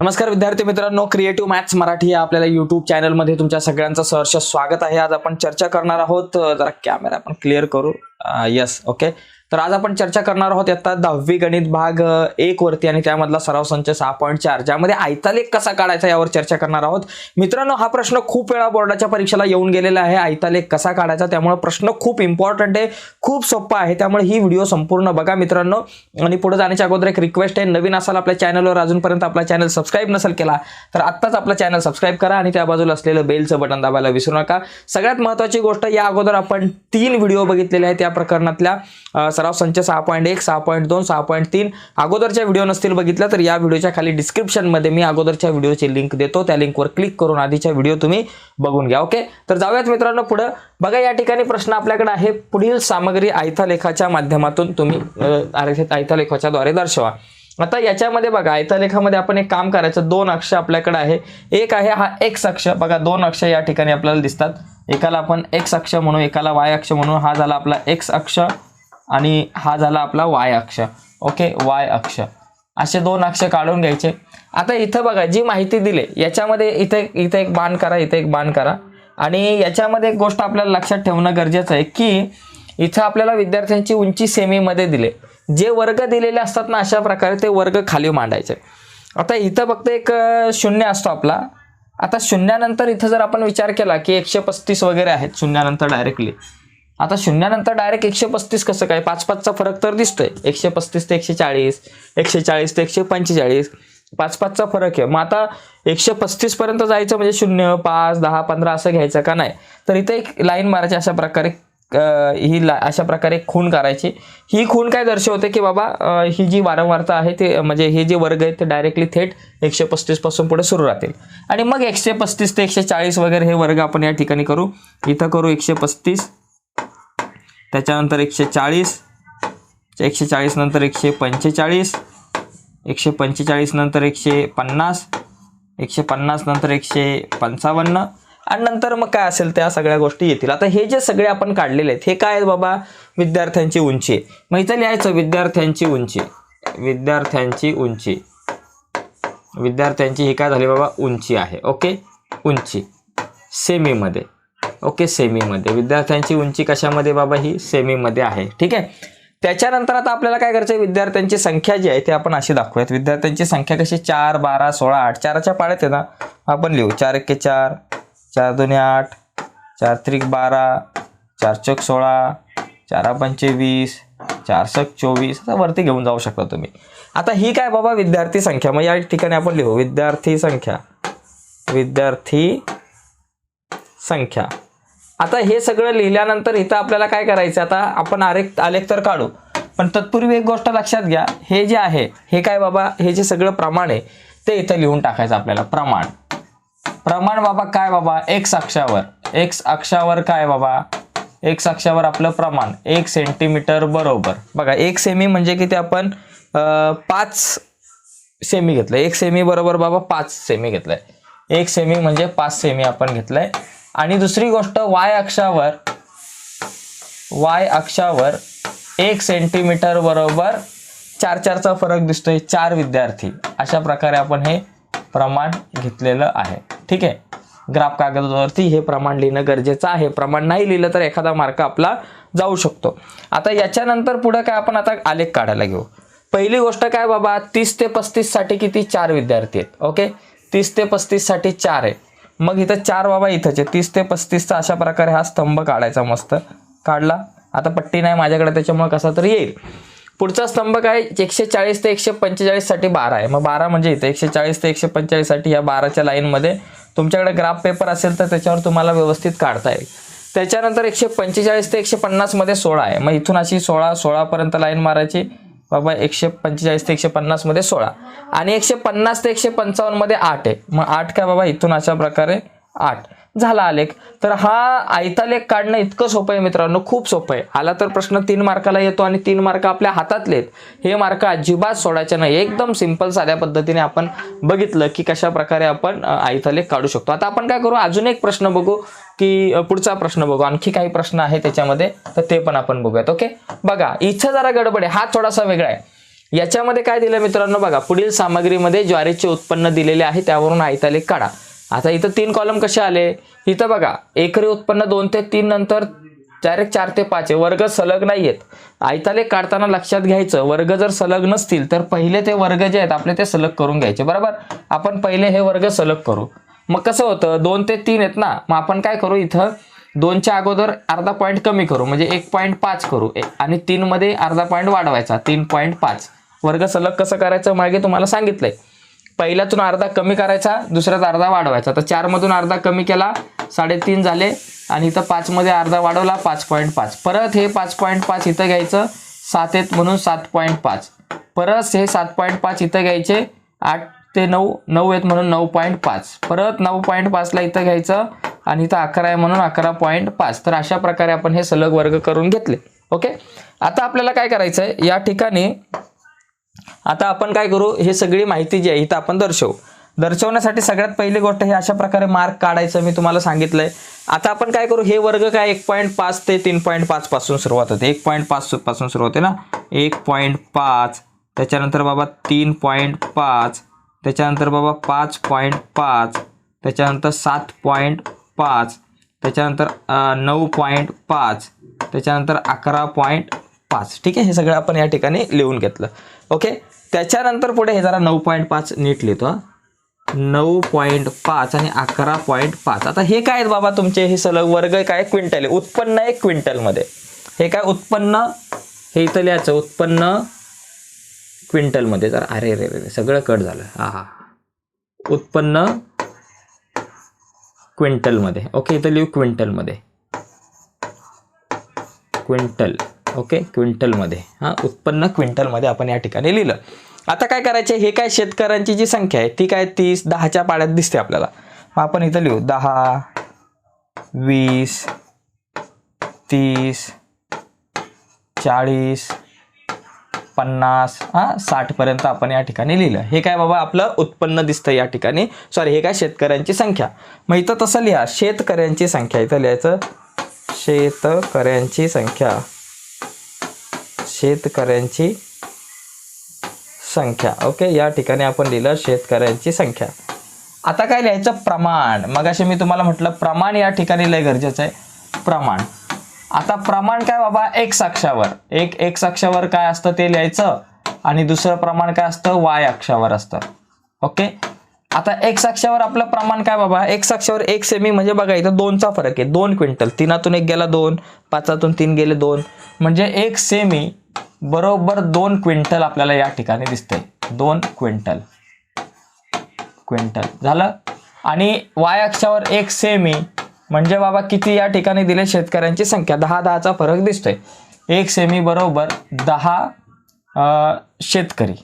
नमस्कार विद्यार्थी मित्रांनो क्रिएटिव्ह मॅथ्स मराठी या आपल्याला युट्यूब चॅनलमध्ये तुमच्या सगळ्यांचं सहर्ष स्वागत आहे. आज आपण चर्चा करणार आहोत जरा कॅमेरा आपण क्लिअर करू. Uh, यस ओके तर आज आपण चर्चा करणार आहोत आता दहावी गणित भाग एक वरती आणि त्यामधला सराव संच सहा पॉईंट चार ज्यामध्ये आयतालेख कसा काढायचा यावर चर्चा करणार आहोत. मित्रांनो हा प्रश्न खूप वेळा बोर्डाच्या परीक्षेला येऊन गेलेला आहे. आयतालेख कसा काढायचा त्यामुळे प्रश्न खूप इम्पॉर्टंट आहे खूप सोपा आहे. त्यामुळे ही व्हिडिओ संपूर्ण बघा मित्रांनो. आणि पुढे जाण्याच्या अगोदर एक रिक्वेस्ट आहे नवीन असाल आपल्या चॅनलवर अजूनपर्यंत आपला चॅनल सबस्क्राईब नसेल केला तर आत्ताच आपला चॅनल सबस्क्राईब करा आणि त्या बाजूला असलेलं बेलचं बटन दाबायला विसरू नका. सगळ्यात महत्त्वाची गोष्ट या अगोदर आपण तीन व्हिडिओ बघितलेले आहेत त्या प्रकरणातल्या. सराव संच सहा पॉईंट एक सहा पॉईंट दोन सहा पॉईंट तीन. अगोदरच्या व्हिडिओ नसतील बघितल्या तर या व्हिडिओच्या खाली डिस्क्रिप्शनमध्ये मी अगोदरच्या व्हिडिओची लिंक देतो. त्या लिंकवर क्लिक करून आधीच्या व्हिडिओ तुम्ही बघून घ्या ओके तर जाऊयात मित्रांनो पुढं. बघा या ठिकाणी प्रश्न आपल्याकडे आहे. पुढील सामग्री आयथालेखाच्या माध्यमातून तुम्ही आयथालेखाच्याद्वारे आयथालेखाच्या द्वारे दर्शवा. आता याच्यामध्ये बघा आयतालेखामध्ये आपण एक काम करायचं. दोन अक्ष आपल्याकडे आहे. एक आहे हा एक्स अक्ष. बघा दोन अक्ष या ठिकाणी आपल्याला दिसतात. एकाला आपण एक्स अक्ष म्हणू एकाला वाय अक्ष म्हणू. हा झाला आपला एक्स अक्ष. आणि हा झाला आपला वाय अक्ष. ओके? वाय अक्ष. असे दोन अक्ष काढून घ्यायचे. आता इथं बघा जी माहिती दिली याच्यामध्ये इथे इथे एक बाण करा इथे एक बाण करा. आणि याच्यामध्ये एक गोष्ट आपल्याला लक्षात ठेवणं गरजेचं आहे की इथं आपल्याला विद्यार्थ्यांची उंची सेमीमध्ये दिले. जे वर्ग दिलेले असतात ना अशा प्रकारे ते वर्ग खाली मांडायचे. आता इथं फक्त एक शून्य असतो आपला. आता शून्यानंतर इथं जर आपण विचार केला की एकशे पस्तीस वगैरे आहेत शून्यानंतर डायरेक्टली आता शून्यानंतर डायरेक्ट एकशे पस्तीस कसं काय? पाच पाचचा फरक तर दिसतोय. एकशे पस्तीस ते एकशे चाळीस एकशे चाळीस ते एकशे पंचेचाळीस पाच पाचचा फरक आहे. मग आता एकशे पस्तीस पर्यंत जायचं म्हणजे शून्य पाच दहा पंधरा असं घ्यायचं का नाही? तर इथे एक लाईन मारायची अशा प्रकारे ही ला अशा प्रकारे खूण करायची. ही खूण काय दर्शवते की बाबा ही जी वारंवारता आहे ते म्हणजे हे जे वर्ग आहेत ते डायरेक्टली थेट एकशे पस्तीसपासून पुढे सुरू राहतील. आणि मग एकशे पस्तीस ते एकशे चाळीस वगैरे हे वर्ग आपण या ठिकाणी करू. इथं करू एकशे पस्तीस त्याच्यानंतर एकशे चाळीस एकशे चाळीस नंतर एकशे पंचेचाळीस एकशे पंचेचाळीस नंतर एकशे पन्नास एकशे पन्नास नंतर एकशे पंचावन्न आणि नंतर मग काय असेल त्या सगळ्या गोष्टी येतील. आता हे जे सगळे आपण काढलेले आहेत हे काय आहेत बाबा? विद्यार्थ्यांची उंची. आहे. मग इथं लिहायचं विद्यार्थ्यांची उंची. विद्यार्थ्यांची उंची. विद्यार्थ्यांची ही काय झाली बाबा? उंची आहे. ओके? उंची. सेमीमध्ये. ओके सेमीमध्ये. विद्यार्थ्यांची उंची कशामध्ये बाबा? ही सेमीमध्ये आहे. ठीक आहे? त्याच्यानंतर आता आपल्याला काय करायचं आहे विद्यार्थ्यांची संख्या जी आहे ती आपण अशी दाखवूयात. विद्यार्थ्यांची संख्या कशी? चार बारा सोळा आठ. चाराच्या पाळ्यात आहे ना आपण लिहू. चार एक चार चार दोन्ही आठ चार त्रिक बारा चार चौक सोळा चारा पंचे वीस चार सक चोवीस असं वरती घेऊन जाऊ शकता तुम्ही. आता ही काय बाबा? विद्यार्थी संख्या. मग या ठिकाणी आपण लिहू. विद्यार्थी संख्या. विद्यार्थी संख्या. आता हे सगळं लिहिल्यानंतर इथं आपल्याला काय करायचं? आता आपण आरेख आलेख तर काढू. पण तत्पूर्वी एक गोष्ट लक्षात घ्या. हे जे आहे हे काय बाबा? हे जे सगळं प्रमाण आहे ते इथं लिहून टाकायचं आपल्याला. प्रमाण. प्रमाण बाबा काय बाबा? एक्स अक्षावर. एक्स अक्षावर काय बाबा? एक्स अक्षावर आपलं प्रमाण. एक सेंटीमीटर बरोबर. बघा एक सेमी म्हणजे किती आपण पाच सेमी घेतलं एक सेमी बरोबर बाबा पाच सेमी घेतलंय. एक सेमी म्हणजे पाच सेमी आपण घेतलंय. आणि दुसरी गोष्ट वाय अक्षावर वाय अक्षावर एक सेंटीमीटर बरोबर चार चारचा फरक दिसतोय चार विद्यार्थी. अशा प्रकारे आपण हे प्रमाण घेतलेलं आहे. ठीक आहे? ग्राफ कागदावरती हे प्रमाण लिहिणं गरजेचं आहे. प्रमाण नाही लिहिलं तर एखादा मार्क आपला जाऊ शकतो. आता याच्यानंतर पुढं काय आपण आता आलेख काढायला घेऊ. पहिली गोष्ट काय बाबा? तीस ते पस्तीससाठी किती चार विद्यार्थी आहेत? ओके? तीस ते पस्तीससाठी चार आहे. मग इथं चार बाबा इथंचे तीस ते पस्तीसचा अशा प्रकारे हा स्तंभ काढायचा मस्त. काढला. आता पट्टी नाही माझ्याकडे त्याच्यामुळे कसा तरी येईल. पुढचा स्तंभ काय? एकशे चाळीस ते एकशे पंचेचाळीससाठी बारा आहे. मग बारा म्हणजे इथे एकशे चाळीस ते एकशे पंचेचाळीससाठी या बाराच्या लाईनमध्ये तुमच्याकडे ग्राफ पेपर असेल तर त्याच्यावर तुम्हाला व्यवस्थित काढता येईल. त्याच्यानंतर एकशे पंचेचाळीस ते एकशे पन्नासमध्ये सोळा आहे. मग इथून अशी सोळा सोळापर्यंत लाईन मारायची. बाबा एकशे पंचेचाळीस ते एकशे पन्नासमध्ये सोळा. आणि एकशे पन्नास ते एकशे पंचावन्नमध्ये आठ आहे. मग आठ काय बाबा? इथून अशा प्रकारे आठ. झाला आलेख. तर हा आयतालेख काढणं इतकं सोपं आहे मित्रांनो खूप सोपं आहे. आला तर प्रश्न तीन मार्काला येतो आणि तीन मार्क आपल्या हातातले आहेत. हे मार्क अजिबात सोडायचे नाही. एकदम सिंपल साध्या पद्धतीने आपण बघितलं की कशा प्रकारे आपण आयतालेख काढू शकतो. आता आपण काय करू? अजून एक प्रश्न बघू. की पुढचा प्रश्न बघू. आणखी काही प्रश्न आहे त्याच्यामध्ये तर ते पण आपण बघूयात ओके? बघा इथं जरा गडबड आहे. हा थोडासा वेगळा आहे. याच्यामध्ये काय दिलं मित्रांनो बघा पुढील सामग्रीमध्ये ज्वारीचे उत्पन्न दिलेले आहे त्यावरून आयतालेख काढा. आता इथं तीन कॉलम कसे आले? इथं बघा एकरी उत्पन्न दोन ते तीन नंतर डायरेक्ट चार ते पाच आहे. वर्ग सलग नाही आहेत आयतालेख काढताना लक्षात घ्यायचं वर्ग जर सलग नसतील तर पहिले ते वर्ग जे आहेत आपले ते सलग करून घ्यायचे बरोबर? आपण पहिले हे वर्ग सलग करू. मग कसं होतं? दोन ते तीन आहेत ना. मग आपण काय करू इथं? दोनच्या अगोदर अर्धा पॉईंट कमी करू. म्हणजे एक पॉईंट पाच करू. ए- आणि तीनमध्ये अर्धा पॉईंट वाढवायचा. तीन पॉईंट पाच. वर्ग सलग कसं करायचं मागे तुम्हाला सांगितलंय. पहिल्यातून अर्धा कमी करायचा दुसऱ्यात अर्धा वाढवायचा. तर चारमधून अर्धा कमी केला साडेतीन झाले. आणि इथं पाचमध्ये अर्धा वाढवला पाच पॉईंट पाच. परत हे पाच पॉईंट पाच इथं घ्यायचं. सात आहेत म्हणून सात पॉईंट पाच. परत हे सात पॉईंट पाच इथं घ्यायचे. आठ ते नऊ नऊ आहेत म्हणून नऊ पॉईंट पाच. परत नऊ पॉईंट पाचला इथं घ्यायचं आणि इथं अकरा आहे म्हणून अकरा पॉईंट पाच. तर अशा प्रकारे आपण हे सलग वर्ग करून घेतले. ओके? आता आपल्याला काय करायचं आहे या ठिकाणी आता आपण काय करू? हे सगळी माहिती जी आहे इथं आपण दर्शवू. दर्शवण्यासाठी सगळ्यात पहिली गोष्ट हे अशा प्रकारे मार्क काढायचं मी तुम्हाला सांगितलंय. आता आपण काय करू? हे वर्ग काय? एक पॉईंट पाच ते तीन पॉईंट पाच पासून सुरुवात होते. एक पॉईंट पाच पासून सुरू होते ना? एक पॉईंट पाच. त्याच्यानंतर बाबा तीन पॉईंट पाच. त्याच्यानंतर बाबा पाच पॉईंट पाच त्याच्यानंतर सात पॉईंट पाच त्याच्यानंतर नऊ पॉईंट पाच त्याच्यानंतर अकरा पॉईंट पाच. ठीक आहे? हे सगळं आपण या ठिकाणी लिहून घेतलं. ओके त्याच्यानंतर पुढे हे जरा नऊ पॉईंट पाच नीट लिहितो नऊ पॉईंट पाच आणि अकरा पॉईंट पाच. आता हे काय आहेत बाबा तुमचे? हे सलग वर्ग काय? क्विंटल आहे. उत्पन्न आहे क्विंटलमध्ये. हे काय उत्पन्न? हे इथं लिहायचं. उत्पन्न क्विंटलमध्ये तर अरे रे रे सगळं कट झालं. हा हा. उत्पन्न क्विंटलमध्ये. ओके इथं लिहू क्विंटलमध्ये. Quintal okay क्विंटलमध्ये. हां उत्पन्न क्विंटलमध्ये आपण या ठिकाणी लिहिलं. आता काय करायचं? हे काय शेतकऱ्यांची जी संख्या आहे ती काय तीस दहाच्या पाड्यात दिसते आपल्याला. मग आपण इथं लिहू. दहा वीस तीस चाळीस पन्नास हां साठपर्यंत आपण या ठिकाणी लिहिलं. हे काय बाबा आपलं उत्पन्न दिसतं या ठिकाणी. सॉरी हे काय शेतकऱ्यांची संख्या. मग इथं तसं लिहा. शेतकऱ्यांची संख्या. इथं लिहायचं शेतकऱ्यांची संख्या. शेतकऱ्यांची संख्या. ओके या ठिकाणी आपण लिहिलं शेतकऱ्यांची संख्या. आता काय लिहायचं? प्रमाण. मग मी तुम्हाला म्हटलं प्रमाण या ठिकाणी लय गरजेचं आहे. प्रमाण. आता प्रमाण काय बाबा? एक अक्षावर. एक एक अक्षावर काय असतं ते लिहायचं आणि दुसरं प्रमाण काय असतं? वाय अक्षावर असतं. ओके आता एक अक्षावर आपलं प्रमाण काय बाबा? एक अक्षावर एक सेमी म्हणजे बघा इथं दोनचा फरक आहे. दोन क्विंटल तीनातून एक गेला दोन पाचातून तीन गेले दोन. म्हणजे एक सेमी बरोबर दोन क्विंटल आपल्याला या ठिकाणी दिसते दोन क्विंटल क्विंटल झालं? आणि वाय अक्षावर एक सेमी म्हणजे बाबा किती या ठिकाणी दिले शेतकऱ्यांची संख्या? दहा दहाचा फरक दिसतोय. एक सेमी बरोबर दहा शेतकरी.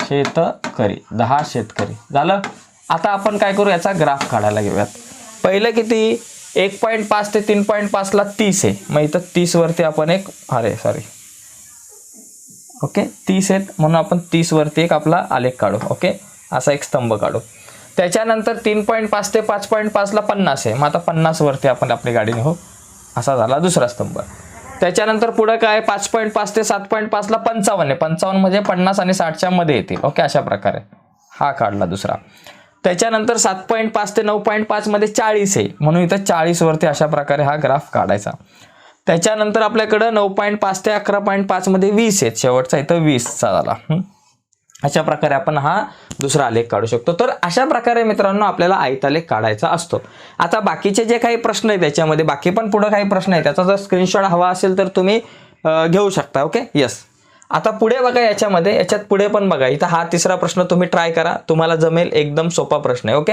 शेतकरी. दहा शेतकरी. झालं? आता आपण काय करू? याचा ग्राफ काढायला घेऊयात. पहिलं किती? एक पॉईंट पाच ते तीन पॉईंट पाचला तीस आहे. मग इथं तीसवरती आपण एक अरे सॉरी ओके तीस आहेत. म्हणून आपण तीसवरती एक आपला आलेख काढू. ओके असा एक स्तंभ काढू. त्याच्यानंतर तीन पॉईंट पाच ते पाच पॉईंट पाचला पन्नास आहे. मग आता पन्नासवरती आपण आपली गाडी नेऊ. असा झाला दुसरा स्तंभ. त्याच्यानंतर पुढं काय? पाच पॉईंट पाच ते सात पॉईंट पाचला पंचावन्न आहे. पंचावन्न म्हणजे पन्नास आणि साठच्या मध्ये येतील. ओके अशा प्रकारे. हा काढला दुसरा. त्याच्यानंतर सात पॉईंट पाच ते नऊ पॉईंट पाचमध्ये चाळीस आहे. म्हणून इथं चाळीसवरती अशा प्रकारे हा ग्राफ काढायचा. त्याच्यानंतर आपल्याकडं नऊ पॉईंट पाच ते अकरा पॉईंट पाचमध्ये वीस आहेत. शेवटचा इथं वीसचा झाला. अशा प्रकारे आपण हा दुसरा आलेख काढू शकतो. तर अशा प्रकारे मित्रांनो आपल्याला आयतालेख काढायचा असतो. आता बाकीचे जे काही प्रश्न आहेत त्याच्यामध्ये बाकी पण पुढं काही प्रश्न आहेत त्याचा जर स्क्रीनशॉट हवा असेल तर तुम्ही घेऊ शकता ओके येस आता पुढे बघा याच्यामध्ये याच्यात पुढे पण बघा इथं हा तिसरा प्रश्न तुम्ही ट्राय करा. तुम्हाला जमेल एकदम सोपा प्रश्न आहे ओके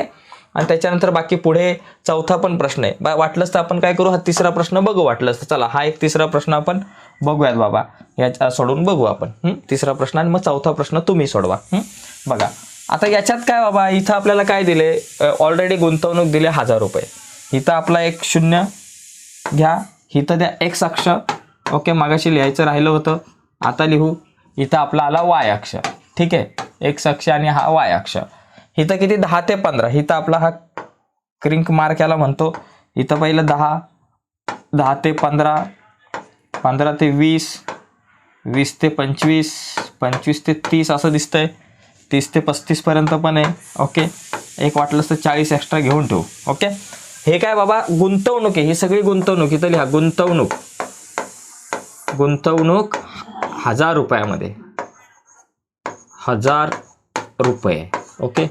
आणि त्याच्यानंतर बाकी पुढे चौथा पण प्रश्न आहे. बा वाटलंच तर आपण काय करू? हा तिसरा प्रश्न बघू वाटलंच तर. चला हा एक तिसरा प्रश्न आपण बघूयात बाबा. याच्या सोडून बघू आपण. तिसरा प्रश्न आणि मग चौथा प्रश्न तुम्ही सोडवा. बघा. आता याच्यात काय बाबा? इथं आपल्याला काय दिले? ऑलरेडी गुंतवणूक दिले हजार रुपये. इथं आपला एक शून्य. घ्या. इथं द्या एक्स अक्ष. ओके मागाशी लिहायचं राहिलं होतं. आता लिहू. इथं आपला आला वाय अक्ष. ठीक आहे? एक्स अक्ष आणि हा वाय अक्ष. इथं किती? दहा ते पंधरा. इथं आपला हा क्रिंक मार्क याला म्हणतो. इथं पहिलं दहा. दहा ते पंधरा. पंधरा ते वीस वीस ते पंचवीस पंचवीस ते तीस असं दिसतंय. तीस ते पस्तीसपर्यंत पण आहे. ओके? एक वाटलंच तर चाळीस एक्स्ट्रा घेऊन ठेवू. ओके? हे काय बाबा? गुंतवणूक आहे. ही सगळी गुंतवणूक. इथं लिहा गुंतवणूक. गुंतवणूक हजार रुपयामध्ये. हजार रुपये. ओके?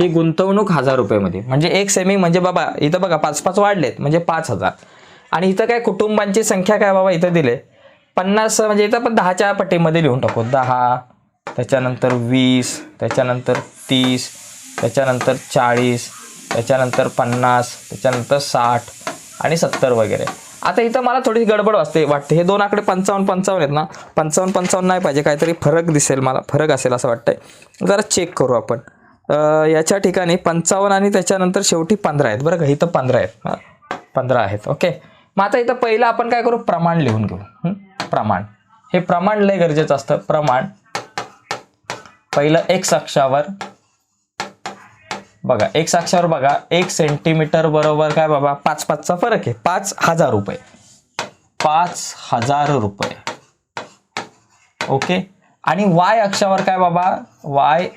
ही गुंतवणूक हजार रुपयामध्ये. म्हणजे एक सेमी म्हणजे बाबा इथं बघा पाच पाच वाढलेत. म्हणजे पाच हजार. आणि इथं काय कुटुंबांची संख्या काय बाबा इथं दिले? पन्नास म्हणजे इथं पण दहाच्या पट्टीमध्ये लिहून टाकू. दहा त्याच्यानंतर वीस त्याच्यानंतर तीस त्याच्यानंतर चाळीस त्याच्यानंतर पन्नास त्याच्यानंतर साठ आणि सत्तर वगैरे. आता इथं मला थोडीशी गडबड वाटते वाटते. हे दोन आकडे पंचावन्न पंचावन्न आहेत ना? पंचावन्न पंचावन्न नाही पाहिजे. काहीतरी फरक दिसेल मला. फरक असेल असं वाटतंय. जरा चेक करू आपण. याच्या ठिकाणी पंचावन्न आणि त्याच्यानंतर शेवटी पंधरा आहेत. बरं का? इथं पंधरा आहेत. पंधरा आहेत. ओके. मग आता इथं पहिलं आपण काय करू? प्रमाण लिहून घेऊ. प्रमाण. हे प्रमाण लय गरजेचं असतं. प्रमाण. पहिलं एक अक्षावर बघा एक अक्षावर बघा. एक सेंटीमीटर बरोबर काय बाबा? पाच पाचचा फरक आहे. पाच हजार रुपये. पाच हजार रुपये. ओके? आणि वाय अक्षावर काय बाबा? वाय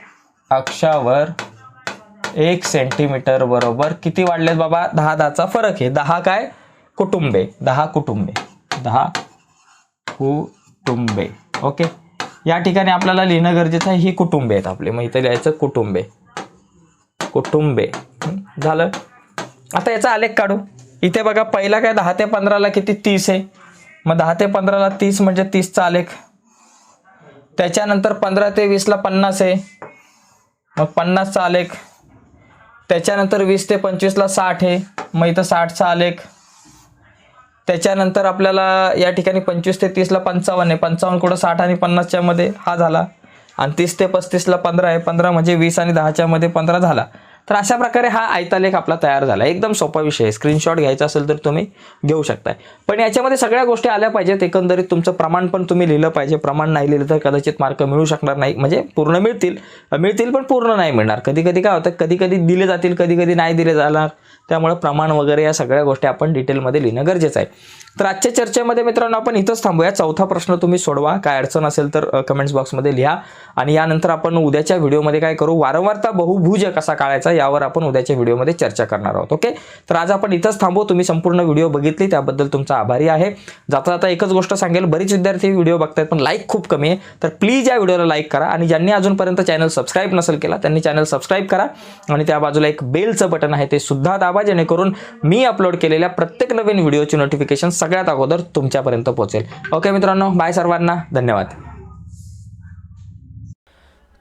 अक्षावर एक सेंटीमीटर बरोबर किती वाढलेत बाबा? दहा दहाचा फरक आहे. दहा काय? कुटुंबे दहा कुटुंबे. दहा कुटुंबे. ओके? या ठिकाणी आपल्याला लिहिणं गरजेचं आहे ही कुटुंबे आहेत आपले. मग इथं लिहायचं कुटुंबे. कुटुंबे. झालं? आता याचा आलेख काढू. इथे बघा पहिला काय? दहा ते पंधराला किती? तीस आहे. मग दहा ते पंधराला तीस म्हणजे तीसचा आलेख. त्याच्यानंतर पंधरा ते वीसला पन्नास आहे. मग पन्नासचा आलेख. त्याच्यानंतर वीस ते पंचवीसला साठ आहे. मग इथं साठचा आलेख. त्याच्यानंतर आपल्याला या ठिकाणी पंचवीस ते तीसला पंचावन्न आहे. पंचावन्न कुठं साठ आणि पन्नासच्या मध्ये हा झाला. आणि तीस ते पस्तीसला पंधरा आहे. पंधरा म्हणजे वीस आणि दहाच्या मध्ये पंधरा झाला. तर अशा प्रकारे हा आयतालेख आपला तयार झाला. एकदम सोपा विषय आहे. स्क्रीनशॉट घ्यायचा असेल तर तुम्ही घेऊ शकताय. पण याच्यामध्ये सगळ्या गोष्टी आल्या पाहिजेत. एकंदरीत तुमचं प्रमाण पण तुम्ही लिहिलं पाहिजे. प्रमाण नाही लिहिलं तर कदाचित मार्क मिळू शकणार नाही. म्हणजे पूर्ण मिळतील. मिळतील पण पूर्ण नाही मिळणार. कधी कधी काय होतं? कधी कधी दिले जातील कधी कधी नाही दिले जाणार. त्यामुळे प्रमाण वगैरे या सगळ्या गोष्टी आपण डिटेलमध्ये लिहिणं गरजेचं आहे. तर आजच्या चर्चेमध्ये मित्रांनो आपण इथंच थांबूया. चौथा प्रश्न तुम्ही सोडवा. काय अडचण असेल तर कमेंट्स बॉक्समध्ये लिहा. आणि यानंतर आपण उद्याच्या व्हिडिओमध्ये काय करू? वारंवारता बहुभुज कसा काढायचा यावर आपण उद्याच्या व्हिडिओमध्ये चर्चा करणार आहोत. ओके? तर आज आपण इथंच थांबू. तुम्ही संपूर्ण व्हिडिओ बघितली त्याबद्दल तुमचा आभारी आहे. जाता जाता एकच गोष्ट सांगेल. बरीच विद्यार्थी व्हिडिओ बघतायत पण लाईक खूप कमी आहे. तर प्लीज या व्हिडिओला लाईक करा. आणि ज्यांनी अजूनपर्यंत चॅनल सबस्क्राईब नसेल केला त्यांनी चॅनल सबस्क्राईब करा. आणि त्या बाजूला एक बेलचं बटन आहे ते सुद्धा दाबा जेणेकरून मी अपलोड केलेल्या प्रत्येक नवीन व्हिडिओची नोटिफिकेशन सगळ्यात अगोदर तुमच्यापर्यंत पोहोचेल. ओके मित्रांनो बाय सर्वांना. धन्यवाद.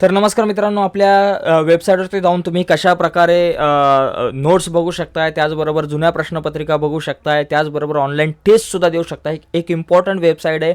तर नमस्कार मित्रांनो आपल्या वेबसाईटवरती जाऊन तुम्ही कशा प्रकारे नोट्स बघू शकताय त्याचबरोबर जुन्या प्रश्नपत्रिका बघू शकताय त्याचबरोबर ऑनलाईन टेस्टसुद्धा देऊ शकताय. एक इम्पॉर्टंट वेबसाईट आहे.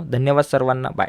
मित्रांनो धन्यवाद सर्वांना. बाय